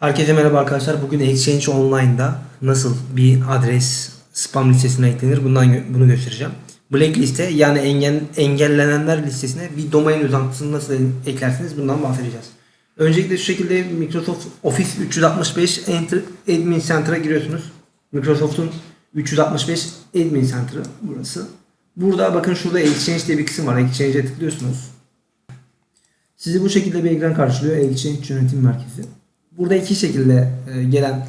Herkese merhaba arkadaşlar. Bugün Exchange Online'da nasıl bir adres spam listesine eklenir bundan bunu göstereceğim. Blackliste yani engel, engellenenler listesine bir domain uzantısını nasıl eklersiniz bundan bahsedeceğiz. Öncelikle şu şekilde Microsoft Office 365 Enter Admin Center'a giriyorsunuz. Microsoft'un 365 Admin Center'ı burası. Burada bakın şurada Exchange diye bir kısım var. Exchange'e tıklıyorsunuz. Sizi bu şekilde bir ekran karşılıyor. Exchange Yönetim Merkezi. Burada iki şekilde e, gelen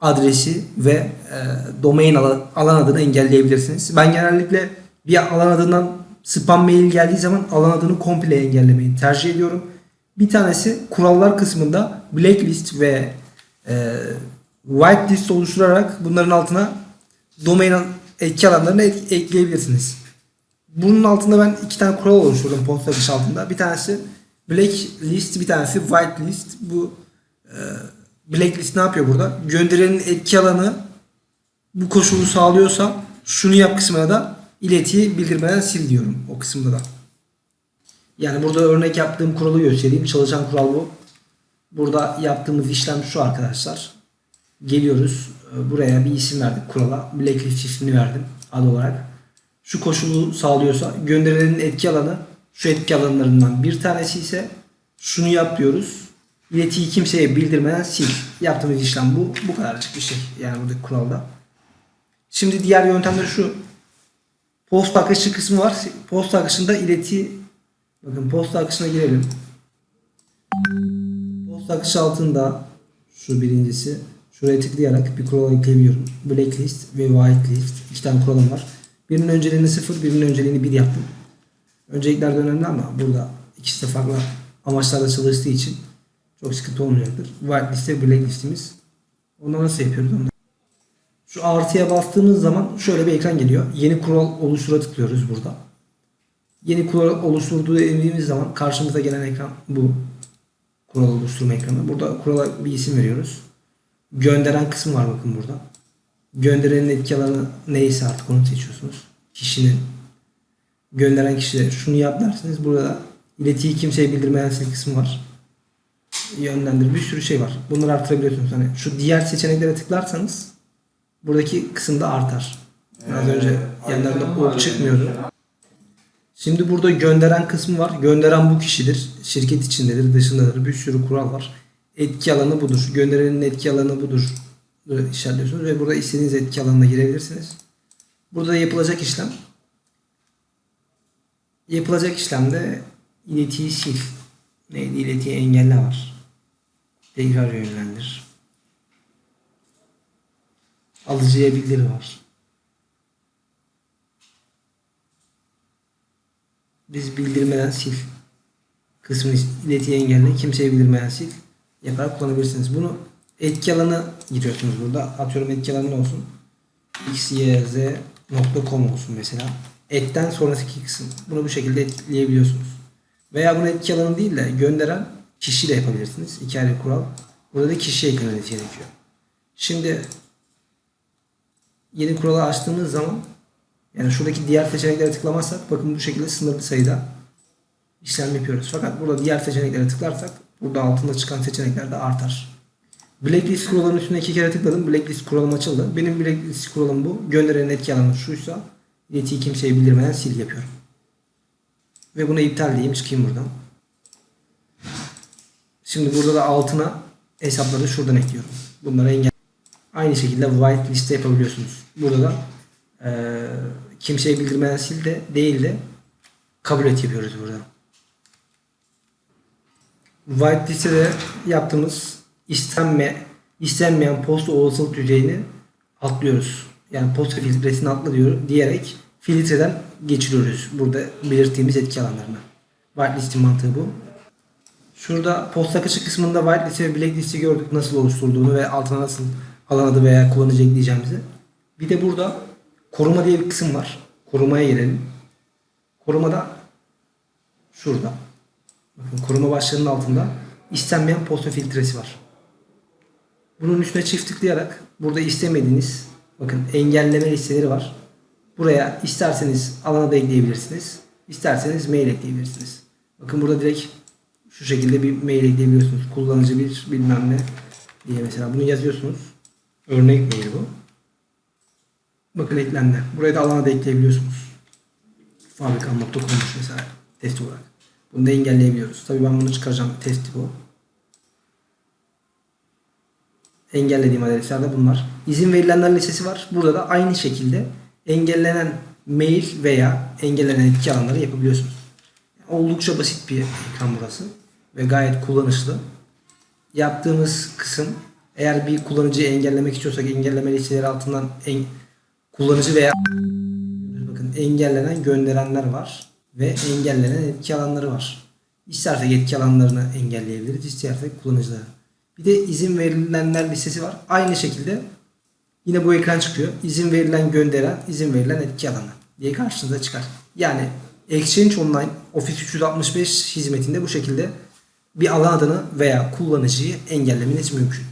adresi ve e, domain alan, adını engelleyebilirsiniz. Ben genellikle bir alan adından spam mail geldiği zaman alan adını komple engellemeyi tercih ediyorum. Bir tanesi kurallar kısmında blacklist ve e, whitelist oluşturarak bunların altına domain etki alanlarını ek- ekleyebilirsiniz. Bunun altında ben iki tane kural oluşturdum akışı altında. Bir tanesi blacklist, bir tanesi whitelist. Bu blacklist ne yapıyor burada? Gönderenin etki alanı bu koşulu sağlıyorsa şunu yap kısmına da iletiyi bildirmeden sil diyorum o kısımda da. Yani burada örnek yaptığım kuralı göstereyim. Çalışan kural bu. Burada yaptığımız işlem şu arkadaşlar. Geliyoruz. e, Buraya bir isim verdik kurala. Blacklist ismini verdim ad olarak. Şu koşulu sağlıyorsa gönderilenin etki alanı şu etki alanlarından bir tanesi ise şunu yap diyoruz. İletiyi kimseye bildirmeden sil. Yaptığımız işlem bu. Bu kadarcık bir şey. Yani buradaki kuralda. Şimdi diğer yöntemleri şu. Posta akışı kısmı var. Posta akışında ileti bakın posta akışına girelim. Posta akışı altında şu birincisi şuraya tıklayarak bir kural ekleyebiliyorum. Blacklist ve whitelist. iki tane kuralım var. Birinin önceliğini sıfır, birinin önceliğini bir yaptım. Öncelikler de önemli ama burada ikisi de farklı amaçlarla çalıştığı için çok sıkıntı olmayacaktır. Whitelist ve blacklistimiz. Onu nasıl yapıyoruz onu? Şu artıya bastığımız zaman şöyle bir ekran geliyor. Yeni kural oluştura tıklıyoruz burada. Yeni kural oluşturduğu dediğimiz zaman karşımıza gelen ekran bu. Kural oluşturma ekranı. Burada kurala bir isim veriyoruz. Gönderen kısmı var bakın burada. Gönderenin etki alanı neyse artık onu seçiyorsunuz. Kişinin gönderen kişi de şunu yap dersiniz. Burada iletiyi kimseye bildirmeyen sil kısmı var. Yönlendir bir sürü şey var. Bunları artırabiliyorsunuz. Hani şu diğer seçeneklere tıklarsanız buradaki kısımda artar. Az önce yanlarında ok çıkmıyordu. Şimdi burada gönderen kısmı var. Gönderen bu kişidir. Şirket içindedir, dışındadır. Bir sürü kural var. Etki alanı budur. Gönderenin etki alanı budur. Böyle işaretliyorsunuz ve burada istediğiniz etki alanına girebilirsiniz. Burada yapılacak işlem yapılacak işlemde iletiyi sil. Neydi? İletiyi engelle var. Tekrar yönlendir. Alıcıya bildir var. Biz bildirmeden sil kısmını iletiyi engelle kimseye bildirmeden sil yaparak kullanabilirsiniz. Bunu etki alanı giriyorsunuz burada. Atıyorum etki alanı olsun? xyz.com olsun mesela. Etten sonraki kısım. Bunu bu şekilde etkileyebiliyorsunuz. Veya bunu etki alanı değil de gönderen kişiyle yapabilirsiniz. İki ayrı kural. Burada da kişiye eklemeniz gerekiyor. Şimdi yeni kuralı açtığımız zaman yani şuradaki diğer seçeneklere tıklamazsak bakın bu şekilde sınırlı sayıda işlem yapıyoruz. Fakat burada diğer seçeneklere tıklarsak burada altında çıkan seçenekler de artar. Blacklist kuralının üstüne iki kere tıkladım. Blacklist kuralım açıldı. Benim blacklist kuralım bu. Gönderenin etki alanı şuysa iletiyi kimseye bildirmeden sil yapıyorum. Ve buna iptal diyeyim çıkayım buradan. Şimdi burada da altına hesapları şuradan ekliyorum. Bunları engel. Aynı şekilde white liste yapabiliyorsunuz. Burada da eee kimseye bildirmeden sil de değil de kabul et yapıyoruz burada. White listede yaptığımız istenme, istenmeyen posta olasılık düzeyini atlıyoruz. Yani posta filtresini atla diyor, diyerek filtreden geçiriyoruz. Burada belirttiğimiz etki alanlarına. Whitelistin mantığı bu. Şurada posta akışı kısmında whitelist ve blacklist'i gördük nasıl oluşturduğunu ve altına nasıl alan adı veya kullanıcı ekleyeceğimizi. Bir de burada koruma diye bir kısım var. Korumaya girelim. Korumada şurada. Bakın koruma başlığının altında istenmeyen posta filtresi var. Bunun üstüne çift tıklayarak burada istemediğiniz bakın engelleme listeleri var. Buraya isterseniz alana da ekleyebilirsiniz. İsterseniz mail ekleyebilirsiniz. Bakın burada direkt şu şekilde bir mail ekleyebiliyorsunuz. Kullanıcı bir bilmem ne diye mesela bunu yazıyorsunuz. Örnek mail bu. Bakın eklendi. Buraya da alana da ekleyebiliyorsunuz. Fabrikam.com mesela test olarak. Bunu da engelleyebiliyoruz. Tabii ben bunu çıkaracağım. Testi bu. Engellediğim adresler de bunlar. İzin verilenler listesi var. Burada da aynı şekilde engellenen mail veya engellenen etki alanları yapabiliyorsunuz. Oldukça basit bir ekran burası. Ve gayet kullanışlı. Yaptığımız kısım eğer bir kullanıcıyı engellemek istiyorsak engelleme listeleri altından en, kullanıcı veya bakın engellenen gönderenler var ve engellenen etki alanları var. İstersek etki alanlarını engelleyebiliriz, istersek kullanıcıları. Bir de izin verilenler listesi var. Aynı şekilde yine bu ekran çıkıyor. İzin verilen gönderen, izin verilen etki alanı diye karşınıza çıkar. Yani Exchange Online Office 365 hizmetinde bu şekilde bir alan adını veya kullanıcıyı engellemeniz mümkün.